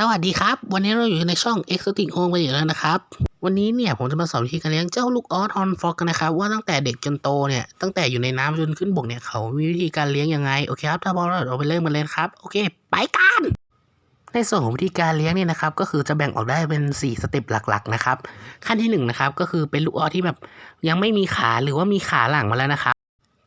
สวัสดีครับ วันนี้เราอยู่ในช่อง Exotic Home กันอยู่แล้วนะครับ วันนี้เนี่ยผมจะมาสอนวิธีการเลี้ยงเจ้าลูกออสฮอนฟอกกันนะครับ ว่าตั้งแต่เด็กจนโตเนี่ยตั้งแต่อยู่ในน้ำจนขึ้นบกเนี่ยเขามีวิธีการเลี้ยงยังไงโอเคครับถ้าพร้อมแล้วเราไปเริ่มกันเลยครับโอเค ไปกันในส่วนของวิธีการเลี้ยงเนี่ยนะครับก็คือจะแบ่งออกได้เป็น 4 สเต็ปหลักๆนะครับขั้นที่1นงนะครับก็คือเป็นลูกออสที่แบบยังไม่มีขาหรือว่ามีขาหลังมาแล้วนะครับ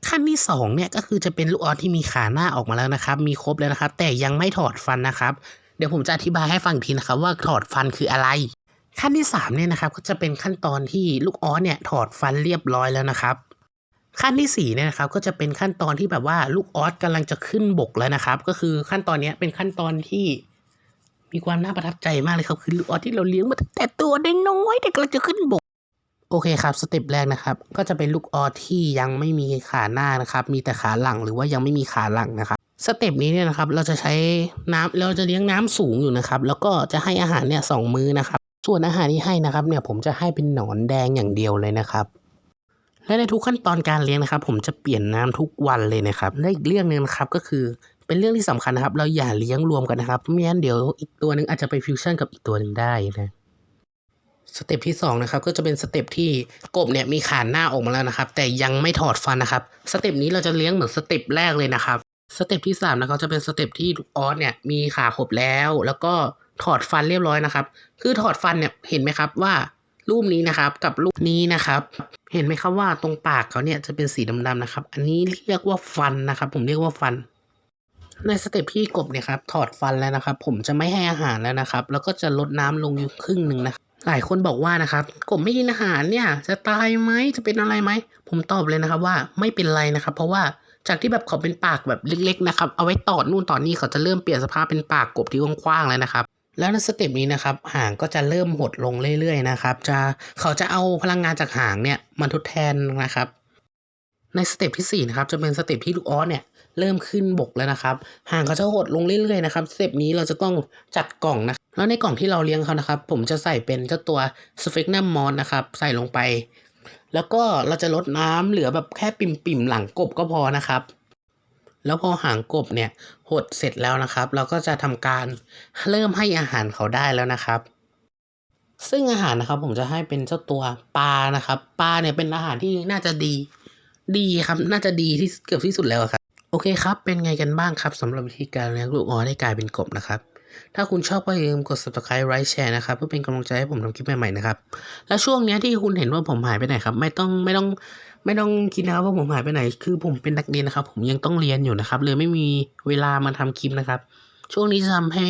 ขั้นที่สองเนี่ยก็คือจะเป็นลูกออสที่มีขาหน้าออกมาแล้วนะครับ มีครบแล้วนะครับ แต่ยังไม่ถอดฟันนะครับ ดี๋ยวผมจะอธิบายให้ฟังทีนะครับว่าถอดฟันคืออะไร ขั้นที่สามเนี่ยนะครับก็จะเป็นขั้นตอนที่ลูกออสเนี่ยถอดฟันเรียบร้อยแล้วนะครับ ขั้นที่สี่เนี่ยนะครับก็จะเป็นขั้นตอนที่แบบว่าลูกออสกำลังจะขึ้นบกแล้วนะครับ ก็คือขั้นตอนนี้เป็นขั้นตอนที่มีความน่าประทับใจมากเลยครับคือลูกออสที่เราเลี้ยงมาตั้งแต่ตัวน้อยแต่กำลังจะขึ้นบกโอเคครับสเต็ปแรกนะครับ ก็จะเป็นลูกออสที่ยังไม่มีขาหน้านะครับ มีแต่ขาหลังหรือว่ายังไม่มีขาหลังนะครับ สเต็ปนี้เนี่ยนะครับเราจะใช้น้ำเราจะเลี้ยงน้ำสูงอยู่นะครับ แล้วก็จะให้อาหารเนี่ยสองมื้อนะครับ ส่วนอาหารที่ให้นะครับเนี่ยผมจะให้เป็นหนอนแดงอย่างเดียวเลยนะครับ และในทุกขั้นตอนการเลี้ยงนะครับ ผมจะเปลี่ยนน้ำทุกวันเลยนะครับและอีกเรื่องหนึ่งนะครับก็คือเป็นเรื่องที่สำคัญนะครับ เราอย่าเลี้ยงรวมกันนะครับไม่งั้นเดี๋ยวอีกตัวหนึ่งอาจจะไปฟิวชั่นกับอีกตัวหนึ่งได้นะสเต็ปที่สองนะครับก็จะเป็นสเต็ปที่กบเนี่ยมีขานหน้าออกมาแล้วนะครับ แต่ยังไม่ถอดฟันนะครับ สเต็ปนี้เราจะเลี้ยงเหมือนสเต็ปแรกเลยนะครับ สเต็ปที่สามนะครับจะเป็นสเต็ปที่ลูกออสเนี่ยมีขาครบแล้ว แล้วก็ถอดฟันเรียบร้อยนะครับ คือถอดฟันเนี่ยเห็นไหมครับว่ารูปนี้นะครับกับรูปนี้นะครับ เห็นไหมครับว่าตรงปากเขาเนี่ยจะเป็นสีดำๆนะครับ อันนี้เรียกว่าฟันนะครับ ผมเรียกว่าฟัน ในสเต็ปที่กบเนี่ยครับถอดฟันแล้วนะครับ ผมจะไม่ให้อาหารแล้วนะครับ แล้วก็จะลดน้ำลงอยู่ครึ่งหนึ่งนะหลายคนบอกว่านะครับกบไม่กินอาหารเนี่ย จะตายไหมจะเป็นอะไรไหมผมตอบเลยนะครับว่าไม่เป็นไรนะครับ เพราะว่า จากที่แบบเขาเป็นปากแบบเล็กๆนะครับ เอาไว้ตอดนู่นตอดนี่เขาจะเริ่มเปลี่ยนสภาพเป็นปากกบที่กว้างๆแล้วนะครับ แล้วในสเต็ปนี้นะครับหางก็จะเริ่มหดลงเรื่อยๆนะครับ จะเขาจะเอาพลังงานจากหางเนี่ยมาทดแทนนะครับ ในสเต็ปที่สี่นะครับจะเป็นสเต็ปที่ลูกออสเนี่ยเริ่มขึ้นบกแล้วนะครับ ห่างเขาจะหดลงเรื่อยๆนะครับ สเต็ปนี้เราจะต้องจัดกล่องนะ แล้วในกล่องที่เราเลี้ยงเขานะครับ ผมจะใส่เป็นเจ้าตัวสเฟกนัมมอนนะครับ ใส่ลงไป แล้วก็เราจะลดน้ำเหลือแบบแค่ปิ่มๆหลังกบก็พอนะครับ แล้วพอหางกบเนี่ยหดเสร็จแล้วนะครับ เราก็จะทำการเริ่มให้อาหารเขาได้แล้วนะครับ ซึ่งอาหารนะครับผมจะให้เป็นเจ้าตัวปลานะครับปลาเนี่ยเป็นอาหารที่น่าจะดีดีครับน่าจะดีที่เกือบที่สุดแล้วครับ โอเคครับ เป็นไงกันบ้างครับสำหรับวิธีการเลี้ยงลูกออสให้กลายเป็นกบนะครับ ถ้าคุณชอบก็อย่าลืมกด subscribe like share นะครับเพื่อเป็นกำลังใจให้ผมทำคลิปใหม่ๆนะครับ แล้วช่วงเนี้ยที่คุณเห็นว่าผมหายไปไหนครับ ไม่ต้องไม่ต้องไม่ต้องคิดนะครับว่าผมหายไปไหน คือผมเป็นนักเรียนนะครับ ผมยังต้องเรียนอยู่นะครับเลยไม่มีเวลามาทำคลิปนะครับ ช่วงนี้จะทำให้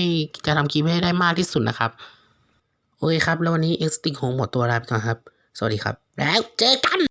จะทำคลิปให้ได้มากที่สุดนะครับโอเคครับ แล้ววันนี้ X ติ c ของหมดตัวลาไปก่อนครับ สวัสดีครับ แล้วเจอกัน